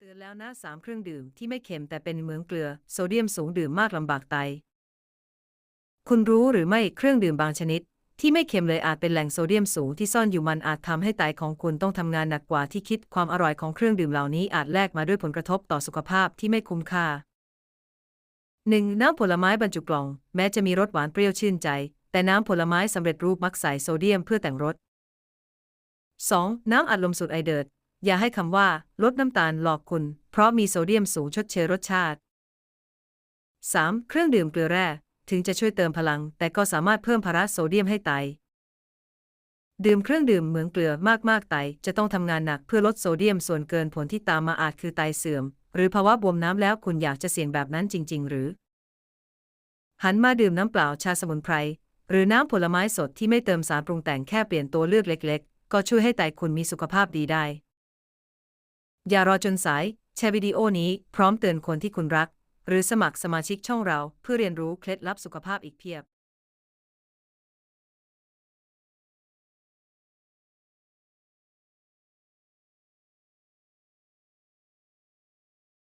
เตือนแล้วนะสามเครื่องดื่มที่ไม่เค็มแต่เป็นเหมืองเกลือ โซเดียมสูงดื่มมากลำบากไต คุณรู้หรือไม่เครื่องดื่มบางชนิด ที่ไม่เค็มเลยอาจเป็นแหล่งโซเดียมสูงที่ซ่อนอยู่มันอาจทำให้ไตของคุณต้องทำงานหนักกว่าที่คิดความอร่อยของเครื่องดื่มเหล่านี้อาจแลกมาด้วยผลกระทบต่อสุขภาพที่ไม่คุ้มค่า 1. น้ำผลไม้บรรจุกล่อง แม้จะมีรสหวานเปรี้ยวชื่นใจ แต่น้ำผลไม้สำเร็จรูปมักใส่โซเดียมเพื่อแต่งรส 2. น้ำอัดลมสูตรไอเดิร์ด อย่าให้คำว่า ลดน้ำตาลหลอกคุณ เพราะมีโซเดียมสูงชดเชยรสชาติ 3. เครื่องดื่มเกลือแร่ ถึงจะช่วยเติมพลัง แต่ก็สามารถเพิ่มภาระโซเดียมให้ไต ดื่มเครื่องดื่มเหมืองเกลือมากๆไต จะต้องทำงานหนักเพื่อลดโซเดียมส่วนเกินผลที่ตามมาอาจคือไตเสื่อม หรือภาวะบวมน้ำแล้วคุณอยากจะเสี่ยงแบบนั้นจริง ๆ หรือ หันมาดื่มน้ำเปล่าชาสมุนไพรหรือน้ำผลไม้สดที่ไม่เติมสารปรุงแต่งแค่เปลี่ยนตัวเลือกเล็ก ๆ ก็ช่วยให้ไตคุณมีสุขภาพดีได้ อย่ารอจนสาย แชร์วิดีโอนี้พร้อมเตือนคนที่คุณรัก หรือสมัครสมาชิกช่องเราเพื่อเรียนรู้เคล็ดลับสุขภาพอีกเพียบ